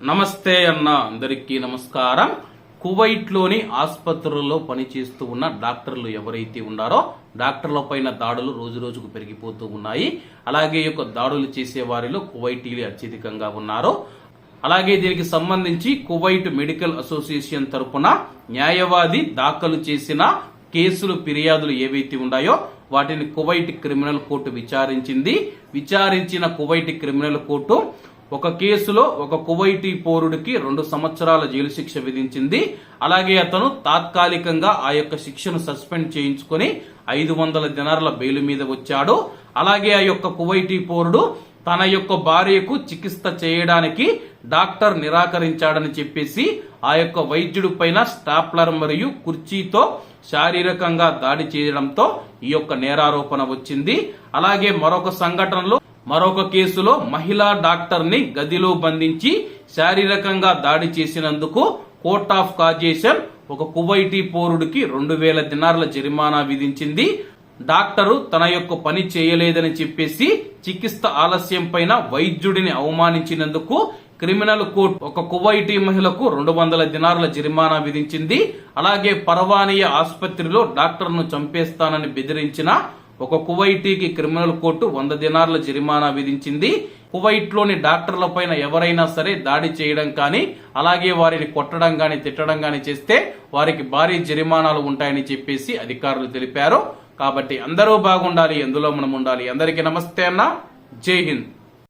నమస్తే అన్న అందరికీ నమస్కారం. కువైట్లోని ఆసుపత్రుల్లో పనిచేస్తూ ఉన్న డాక్టర్లు ఎవరైతే ఉన్నారో డాక్టర్ల పైన దాడులు రోజు రోజుకు పెరిగిపోతూ ఉన్నాయి. అలాగే యొక్క దాడులు చేసే వారిలో కువైటీలు అత్యధికంగా ఉన్నారు. అలాగే దీనికి సంబంధించి కువైట్ మెడికల్ అసోసియేషన్ తరపున న్యాయవాది దాఖలు చేసిన కేసులు ఫిర్యాదులు ఏవైతే ఉన్నాయో వాటిని కువైట్ క్రిమినల్ కోర్టు విచారించింది. విచారించిన కువైట్ క్రిమినల్ కోర్టు ఒక కేసులో ఒక కువైటీ పౌరుడికి రెండు సంవత్సరాల జైలు శిక్ష విధించింది. అలాగే అతను తాత్కాలికంగా ఆ యొక్క శిక్షను సస్పెండ్ చేయించుకొని ఐదు వందల దినార్ల బెయిల్ మీద వచ్చాడు. అలాగే ఆ యొక్క కువైటీ పౌరుడు తన యొక్క భార్యకు చికిత్స చేయడానికి డాక్టర్ నిరాకరించాడని చెప్పేసి ఆ యొక్క వైద్యుడి పైన స్టాప్లర్ మరియు కుర్చీతో శారీరకంగా దాడి చేయడంతో ఈ యొక్క నేరారోపణ వచ్చింది. అలాగే మరొక సంఘటనలో మరొక కేసులో మహిళా డాక్టర్ని గదిలో బంధించి శారీరకంగా దాడి చేసినందుకు కోర్ట్ ఆఫ్ కాజేషన్ ఒక కువైటీ పౌరుడికి రెండు వేల దినార్ల జరిమానా విధించింది. డాక్టరు తన యొక్క పని చేయలేదని చెప్పేసి చికిత్స ఆలస్యం పైన వైద్యుడిని అవమానించినందుకు క్రిమినల్ కోర్టు ఒక కువైటీ మహిళకు రెండు వందల దినార్ల జరిమానా విధించింది. అలాగే పర్వానీయ ఆసుపత్రిలో డాక్టర్ను చంపేస్తానని బెదిరించిన ఒక కువైటీకి క్రిమినల్ కోర్టు వంద దినార్ల జరిమానా విధించింది. కువైట్లోని డాక్టర్ల పైన ఎవరైనా సరే దాడి చేయడం కానీ అలాగే వారిని కొట్టడం కానీ తిట్టడం కానీ చేస్తే వారికి భారీ జరిమానాలు ఉంటాయని చెప్పేసి అధికారులు తెలిపారు. కాబట్టి అందరూ బాగుండాలి ఎందులో మనం ఉండాలి. అందరికీ నమస్తే అన్న. జై హింద్.